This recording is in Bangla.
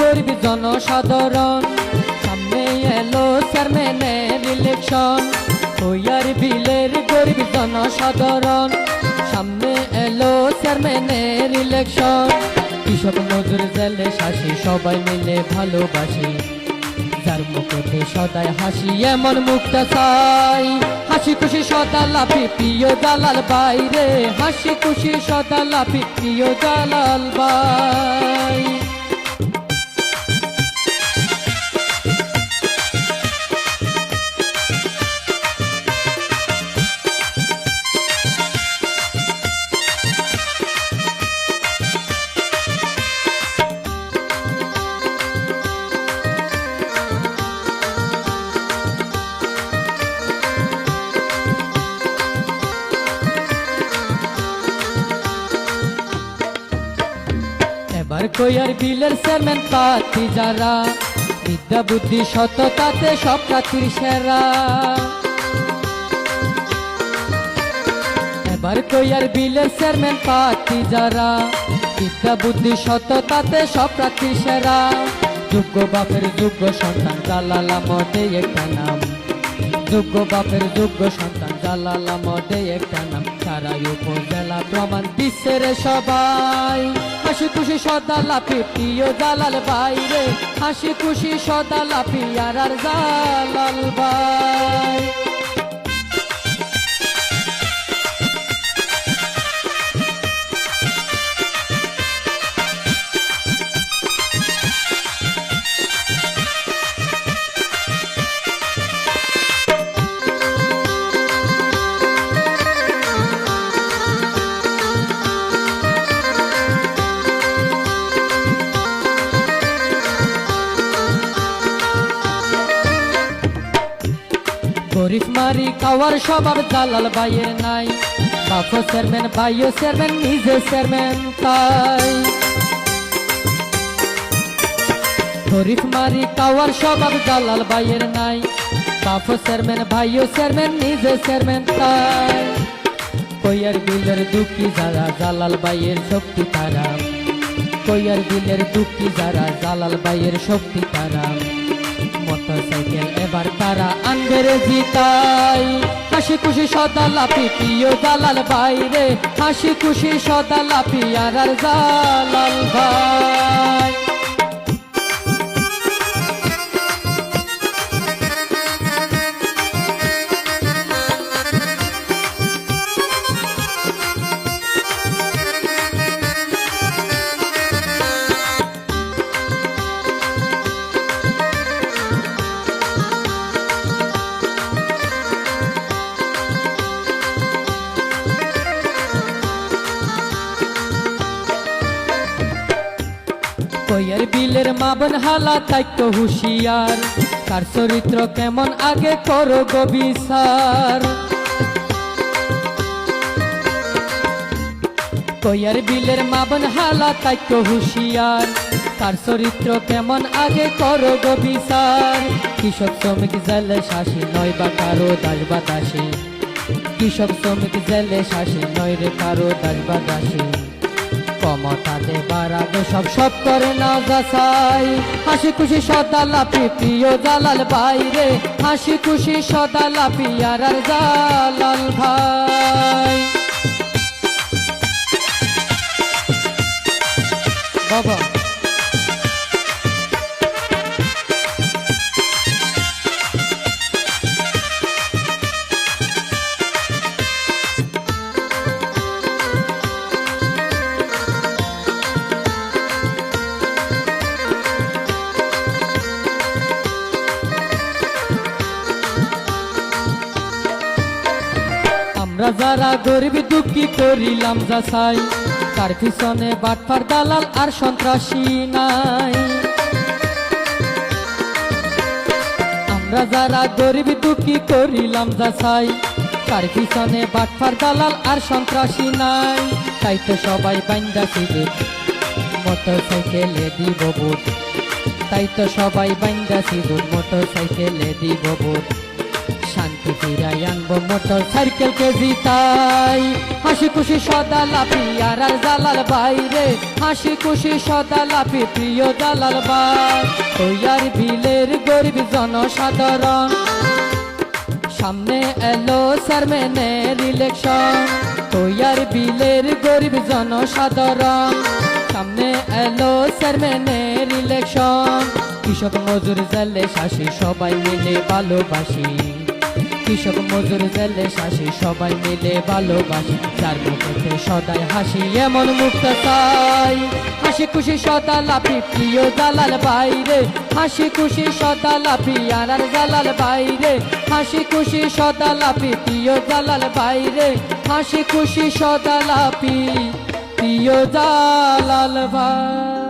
গরিব জনসাধারণ। সামনে এলো চেয়ারম্যানের ইলেকশন কইয়ার বিলের গরিব জনসাধারণ। সামনে এলো চেয়ারম্যানের ইলেকশন কৃষক মজুর জেলে শাসি, সবাই মিলে ভালোবাসি। যার মুখতে সদাই হাসি, এমন মুখটা চাই। হাসি খুশি সদা লাফি, প্রিয় জালাল বাইরে হাসি খুশি সদা লাফি, প্রিয় জালাল বাই এবার কইয়ার বিলের চেয়ারম্যান প্রার্থী যারা, বিদ্যা, বুদ্ধি, সততাতে সব প্রার্থীর সেরা। এবার কইয়ার বিলের চেয়ারম্যান প্রার্থী যারা, বিদ্যা, বুদ্ধি, সততাতে সব প্রার্থী সেরা। যোগ্য বাপের যোগ্য সন্তান জালালা মধ্যে একটা নাম যোগ্য বাপের যোগ্য সন্তান। জালালা মদে একটা নাম সারা উপজেলা প্রমাণ। বিশ্বের সবাই হাসি খুশি সদা লাফি প্রিয় জালাল বাইরে হাসি খুশি সদা লাফি আর জালাল ভাই। মারি খাওয়ার স্বভাব জালাল ভাইয়ের নাই। বাপ চেয়ারম্যান, ভাইও চেয়ারম্যান নিজে চেয়ারম্যান তাই। গরিব মারি খাওয়ার স্বভাব জালাল ভাইয়ের নাই। বাপ চেয়ারম্যান, ভাইও চেয়ারম্যান নিজে চেয়ারম্যান তাই। কইয়ার বিলের দুঃখী যারা জালাল ভাইয়ের শক্তি তারা। কইয়ার বিলের দুঃখী যারা জালাল ভাইয়ের শক্তি তারা। মোটরসাইকেল। এবার তারা আনবে তাই। হাসি খুশি সদা লাফি, প্রিয় দালাল বাইরে। হাসি খুশি সদা লাফি আর জালাল ভাই। কইয়ের বিলের মাবন হালা তাইতো হুশিয়ার। তার চরিত্র কেমন আগে করো গো বিচার। কইয়ার বিলের মাবন হালা তাইতো হুশিয়ার। তার চরিত্র কেমন আগে করো গো বিচার। কৃষক শ্রমিক জেলে শাসী, নয় বা কারও দাস বাতাসী কৃষক শ্রমিক জেলে শাসী, নয় রে কারও দাস। বাতাসী ক্ষমতাতে বাড়াবে সব সব করে না যাচাই। হাসি খুশি সদা লাপি প্রিয় জালাল বাইরে। হাসি খুশি সদা লাপি আর জালাল ভাই। বাবা। আমরা যারা গরিব দুঃখী করিলাম যাচাই, তার পিছনে দালাল আর সন্ত্রাসী নাই। আমরা যারা গরিব দুঃখী করিলাম যাচাই, তার পিছনে বাটফার দালাল আর সন্ত্রাসী নাই। তাই তো সবাই সিঁদুর মোটর সাইকেলে দিব তাই তো সবাই সিঁদুর মোটর সাইকেলে দিব মোটর সাইকেল হাসি খুশি হাসি খুশি সামনে এলো চেয়ারম্যানের ইলেকশন তৈয়ার বিলের গরিব জনসাধারণ। সামনে এলো চেয়ারম্যানের ইলেকশন কৃষক মজুর জেলে শাসি সবাই মিলে ভালোবাসি। কৃষক মজুর জেলে শাসি, সবাই মিলে ভালোবাসি। যার মুখে সদাই হাসি, এমন মুক্ত চাই। হাসি খুশি সদা লাফি, প্রিয় জালাল বাইরে। হাসি খুশি সদা লাফি আর জালাল বাইরে। হাসি খুশি সদা লাফি, প্রিয় জালাল বাইরে। হাসি খুশি সদা লাফি, প্রিয় জালাল ভাই